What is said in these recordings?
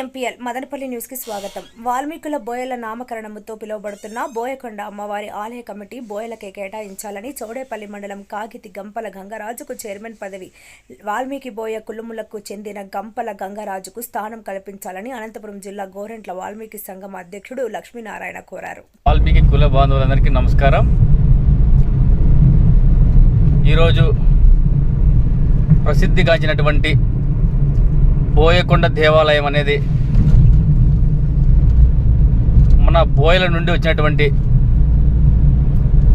MPL Madanapalle న్యూస్కి స్వాగతం. వాల్మీకుల బోయల నామకరణముతో పిలువబడుతున్న బోయకొండ అమ్మవారి ఆలయ కమిటీ బోయలకే కేటాయించాలని చౌడేపల్లి మండలం కాగితి గంపల గంగరాజుకు చైర్మన్ పదవి వాల్మీకి బోయ కులుములకు చెందిన గంపల గంగరాజుకు స్థానం కల్పించాలని అనంతపురం జిల్లా గోరెంట్ల వాల్మీకి సంఘం అధ్యక్షుడు లక్ష్మీనారాయణ కోరారు. వాల్మీకి కుల బాంధవులందరికీ నమస్కారం. ఈరోజు ప్రసిద్ధిగాంచినటువంటి బోయకొండ దేవాలయం అనేది మన బోయల నుండి వచ్చినటువంటి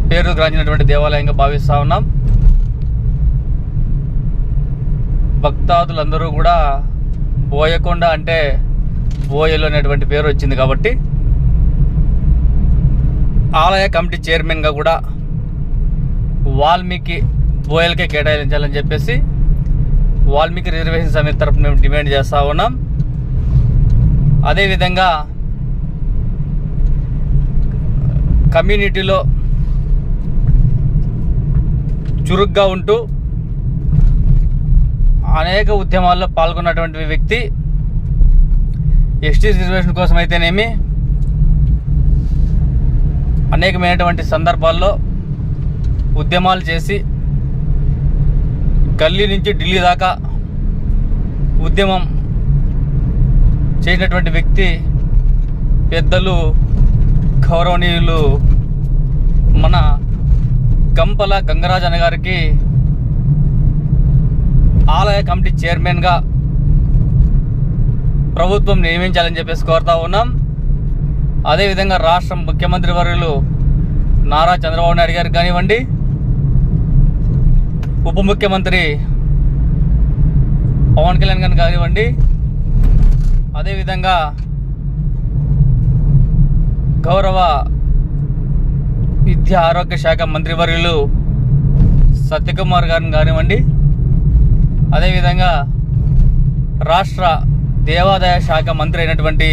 పేరు గ్రాంచినటువంటి దేవాలయంగా భావిస్తూ ఉన్నాం. భక్తాదులందరూ కూడా బోయకొండ అంటే బోయలు అనేటువంటి పేరు వచ్చింది కాబట్టి ఆలయ కమిటీ చైర్మన్గా కూడా వాల్మీకి బోయలకే కేటాయించాలని చెప్పేసి వాల్మీకి రిజర్వేషన్ సమితి తరపున మేము డిమాండ్ చేస్తూ ఉన్నాం. అదేవిధంగా కమ్యూనిటీలో చురుగ్గా ఉంటూ అనేక ఉద్యమాల్లో పాల్గొన్నటువంటి వ్యక్తి ఎస్టీ రిజర్వేషన్ కోసం అయితేనేమి అనేకమైనటువంటి సందర్భాల్లో ఉద్యమాలు చేసి గల్లీ నుంచి ఢిల్లీ దాకా ఉద్యమం చేసినటువంటి వ్యక్తి పెద్దలు గౌరవనీయులు మన గంపల గంగరాజ్ అన్న గారికి ఆలయ కమిటీ చైర్మన్గా ప్రభుత్వం నియమించాలని చెప్పేసి కోరుతా ఉన్నాం. అదేవిధంగా రాష్ట్ర ముఖ్యమంత్రి వర్యులు నారా చంద్రబాబు నాయుడు గారికి కానివ్వండి ఉప ముఖ్యమంత్రి పవన్ కళ్యాణ్ గారిని కానివ్వండి. అదేవిధంగా గౌరవ విద్యా ఆరోగ్య శాఖ మంత్రివర్యులు సత్యకుమార్ గారిని కానివ్వండి. అదేవిధంగా రాష్ట్ర దేవాదాయ శాఖ మంత్రి అయినటువంటి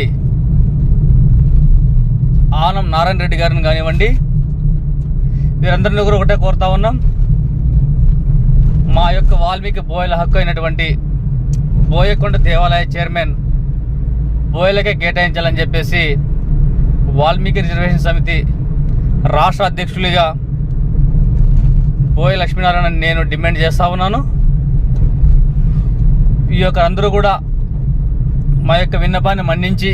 ఆనం నారాయణ రెడ్డి గారిని కానివ్వండి. వీరందరినీ కూడా ఒకటే కోరుతా ఉన్నాం. మా యొక్క వాల్మీకి బోయల హక్కు అయినటువంటి బోయకొండ దేవాలయ చైర్మన్ బోయలకే కేటాయించాలని చెప్పేసి వాల్మీకి రిజర్వేషన్ సమితి రాష్ట్ర అధ్యక్షులుగా బోయ లక్ష్మీనారాయణ నేను డిమాండ్ చేస్తా ఉన్నాను. ఈ యొక్క అందరూ కూడా మా యొక్క విన్నపాన్ని మన్నించి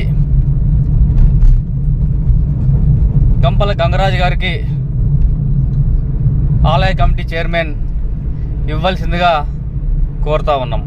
గంపల గంగరాజు గారికి ఆలయ కమిటీ చైర్మన్ ఇవ్వాల్సిందిగా కోరుతా ఉన్నాం